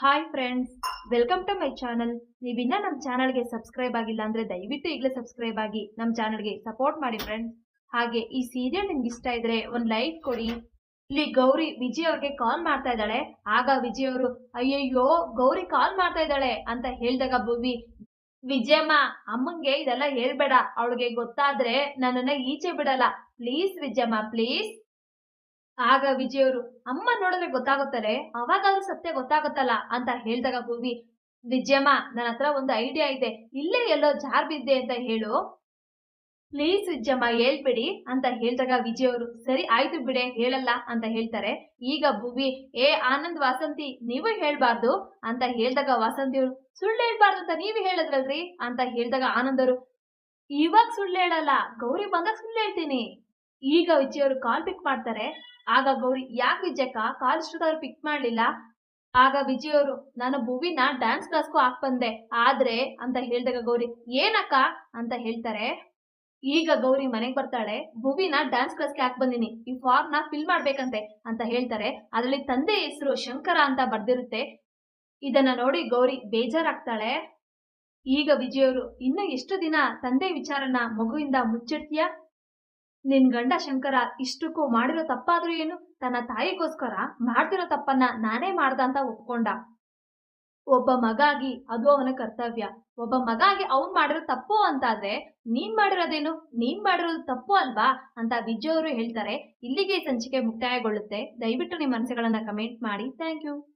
Hi friends welcome to my channel ನೀವಿನ್ನ ನಮ್ಮ ಚಾನಲ್ಗೆ subscribe ಆಗಿಲ್ಲ ಅಂದ್ರೆ ದಯವಿಟ್ಟು ಈಗಲೇ ಸಬ್ಸ್ಕ್ರೈಬ್ ಆಗಿ ನಮ್ಮ ಚಾನಲ್ಗೆ ಸಪೋರ್ಟ್ ಮಾಡಿ ಫ್ರೆಂಡ್ಸ್ ಹಾಗೆ ಈ ಸೀರಿಯಲ್ ನಿಮ್ಗೆ ಇಷ್ಟ ಇದ್ರೆ ಒಂದು ಲೈಕ್ ಕೊಡಿ. ಇಲ್ಲಿ ಗೌರಿ ವಿಜಯ್ ಅವ್ರಿಗೆ ಕಾಲ್ ಮಾಡ್ತಾ ಇದ್ದಾಳೆ. ಆಗ ವಿಜಯ್ ಅವರು, ಅಯ್ಯಯ್ಯೋ, ಗೌರಿ ಕಾಲ್ ಮಾಡ್ತಾ ಇದ್ದಾಳೆ ಅಂತ ಹೇಳಿದಾಗ ಭೂವಿ, ವಿಜಯಮ್ಮ, ಅಮ್ಮಂಗೆ ಇದೆಲ್ಲ ಹೇಳ್ಬೇಡ. ಅವಳಿಗೆ ಗೊತ್ತಾದ್ರೆ ನನ್ನನ್ನ ಈಚೆ ಬಿಡಲ್ಲ. ಪ್ಲೀಸ್ ವಿಜಯಮ್ಮ ಪ್ಲೀಸ್ ಆಗ ವಿಜಯವರು ಅಮ್ಮ ನೋಡಿದ್ರೆ ಗೊತ್ತಾಗುತ್ತಲೆ? ಅವಾಗಾದ್ರೂ ಸತ್ಯ ಗೊತ್ತಾಗುತ್ತಲ್ಲ? ಅಂತ ಹೇಳ್ದಾಗ ಭೂಮಿ ವಿಜಯಮ್ಮ ನನ್ನ ಹತ್ರ ಒಂದು ಐಡಿಯಾ ಇದೆ. ಇಲ್ಲೇ ಎಲ್ಲೋ ಜಾರ್ ಬಿದ್ದೆ ಅಂತ ಹೇಳು. ಪ್ಲೀಸ್ ವಿಜಯಮ್ಮ ಹೇಳ್ಬಿಡಿ ಅಂತ ಹೇಳ್ದಾಗ ವಿಜಯವರು ಸರಿ, ಆಯ್ತು ಬಿಡೆ, ಹೇಳಲ್ಲ ಅಂತ ಹೇಳ್ತಾರೆ. ಈಗ ಭೂವಿ ಏ ಆನಂದ್ ವಾಸಂತಿ, ನೀವು ಹೇಳ್ಬಾರ್ದು ಅಂತ ಹೇಳ್ದಾಗ ವಾಸಂತಿ ಅವರು ಸುಳ್ಳು ಹೇಳ್ಬಾರ್ದು ಅಂತ ನೀವು ಹೇಳಿದ್ರಲ್ರಿ ಅಂತ ಹೇಳ್ದಾಗ ಆನಂದ್ ಅವರು ಇವಾಗ ಸುಳ್ಳು ಹೇಳಲ್ಲ, ಗೌರಿ ಬಂದಾಗ ಸುಳ್ಳು ಹೇಳ್ತೀನಿ. ಈಗ ವಿಜಯ್ ಅವರು ಕಾಲ್ ಪಿಕ್ ಮಾಡ್ತಾರೆ. ಆಗ ಗೌರಿ, ಯಾಕೆ ವಿಜಯಕ್ಕ? ಕಾಲ್ ಇಷ್ಟೊತ್ತಾದ್ರೂ ಪಿಕ್ ಮಾಡ್ಲಿಲ್ಲ. ಆಗ ವಿಜಯ್ ಅವರು ನಾನು ಭುವಿನ ಡ್ಯಾನ್ಸ್ ಕ್ಲಾಸ್ಗೂ ಹಾಕ್ ಬಂದೆ. ಆದ್ರೆ, ಅಂತ ಹೇಳ್ದಾಗ ಗೌರಿ, ಏನಕ್ಕ? ಅಂತ ಹೇಳ್ತಾರೆ. ಈಗ ಗೌರಿ ಮನೆಗೆ ಬರ್ತಾಳೆ. ಭುವಿನ ಡ್ಯಾನ್ಸ್ ಕ್ಲಾಸ್ಗೆ ಹಾಕ್ ಬಂದಿನಿ. ಈ ಫಾರ್ಮ್ನ ಫಿಲ್ ಮಾಡ್ಬೇಕಂತೆ. ಅಂತ ಹೇಳ್ತಾರೆ. ಅದರಲ್ಲಿ ತಂದೆ ಹೆಸರು ಶಂಕರ ಅಂತ ಬರ್ದಿರುತ್ತೆ. ಇದನ್ನ ನೋಡಿ ಗೌರಿ ಬೇಜಾರಾಗ್ತಾಳೆ. ಈಗ ವಿಜಯ್ ಅವರು ಇನ್ನು ಎಷ್ಟು ದಿನ ತಂದೆ ವಿಚಾರನ ಮಗುವಿಂದ ಮುಚ್ಚಿಡ್ತೀಯ? ನಿನ್ ಗಂಡ ಶಂಕರ ಇಷ್ಟಕ್ಕೂ ಮಾಡಿರೋ ತಪ್ಪಾದ್ರೂ ಏನು? ತನ್ನ ತಾಯಿಗೋಸ್ಕರ ಮಾಡ್ತಿರೋ ತಪ್ಪನ್ನ ನಾನೇ ಮಾಡ್ದ ಅಂತ ಒಪ್ಕೊಂಡ. ಒಬ್ಬ ಮಗ ಆಗಿ ಅದು ಅವನ ಕರ್ತವ್ಯ. ಒಬ್ಬ ಮಗ ಆಗಿ ಅವ್ನ್ ಮಾಡಿರೋ ತಪ್ಪು ಅಂತಾದ್ರೆ ನೀನ್ ಮಾಡಿರೋದೇನು? ನೀನ್ ಮಾಡಿರೋದು ತಪ್ಪು ಅಲ್ವಾ? ಅಂತ ವಿಜಯ್ ಅವರು ಹೇಳ್ತಾರೆ. ಇಲ್ಲಿಗೆ ಸಂಚಿಕೆ ಮುಕ್ತಾಯಗೊಳ್ಳುತ್ತೆ. ದಯವಿಟ್ಟು ನಿಮ್ಮ ಮನಸ್ಸುಗಳನ್ನ ಕಮೆಂಟ್ ಮಾಡಿ. Thank you